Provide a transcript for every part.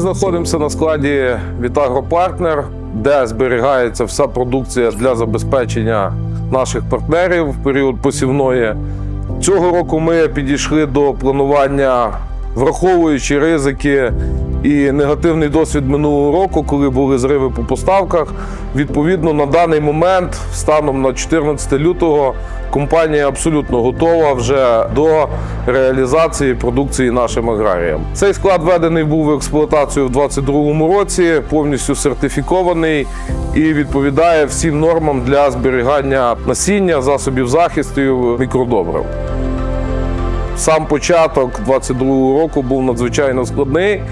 знаходимося на складі Вітагропартнер, де зберігається вся продукція для забезпечення наших партнерів в період посівної. Цього року ми підійшли до планування, враховуючи ризики і негативний досвід минулого року, коли були зриви по поставках. Відповідно, на даний момент, станом на 14 лютого, компанія абсолютно готова вже до реалізації продукції нашим аграріям. Цей склад введений був в експлуатацію в 2022 році, повністю сертифікований і відповідає всім нормам для зберігання насіння, засобів захисту мікродобрив. Сам початок 22-го року був надзвичайно складний.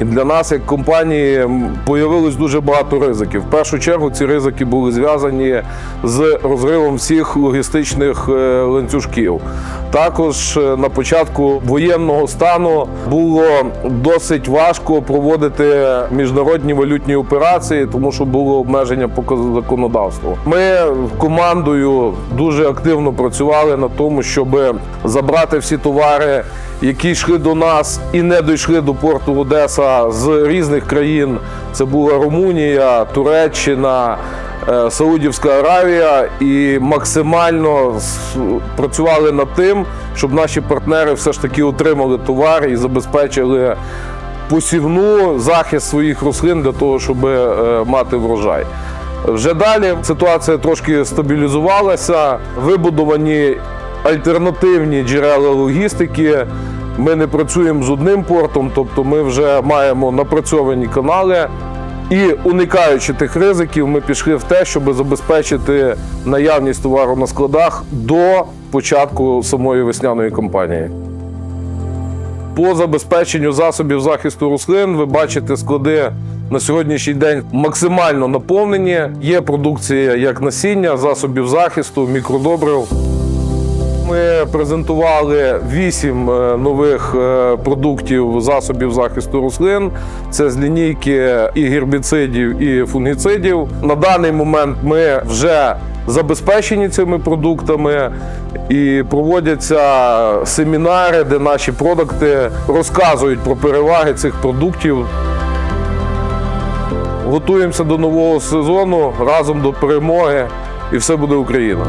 І для нас, як компанії, появилось дуже багато ризиків. В першу чергу ці ризики були зв'язані з розривом всіх логістичних е, ланцюжків. Також е, на початку воєнного стану було досить важко проводити міжнародні валютні операції, тому що було обмеження по законодавству. Ми командою дуже активно працювали на тому, щоб забрати всі товари, які йшли до нас і не дійшли до порту Одеса з різних країн. Це була Румунія, Туреччина. е, Саудівська Аравія і максимально працювали над тим, щоб наші партнери все ж таки отримали товар і забезпечили посівну захист своїх рослин для того, щоб е, мати врожай. Вже далі ситуація трошки стабілізувалася, вибудовані альтернативні джерела логістики. Ми не працюємо з одним портом, тобто ми вже маємо напрацьовані канали. І уникаючи тих ризиків, ми пішли в те, щоб забезпечити наявність товару на складах до початку самої весняної кампанії. По забезпеченню засобів захисту рослин ви бачите склади на сьогоднішній день максимально наповнені. Є продукція як насіння, засобів захисту, мікродобрив. Ми презентували вісім е, нових е, продуктів засобів захисту рослин. Це з лінійки і гербіцидів, і фунгіцидів. На даний момент ми вже забезпечені цими продуктами і проводяться семінари, де наші продукти розказують про переваги цих продуктів. Готуємося до нового сезону разом до перемоги, і все буде Україна.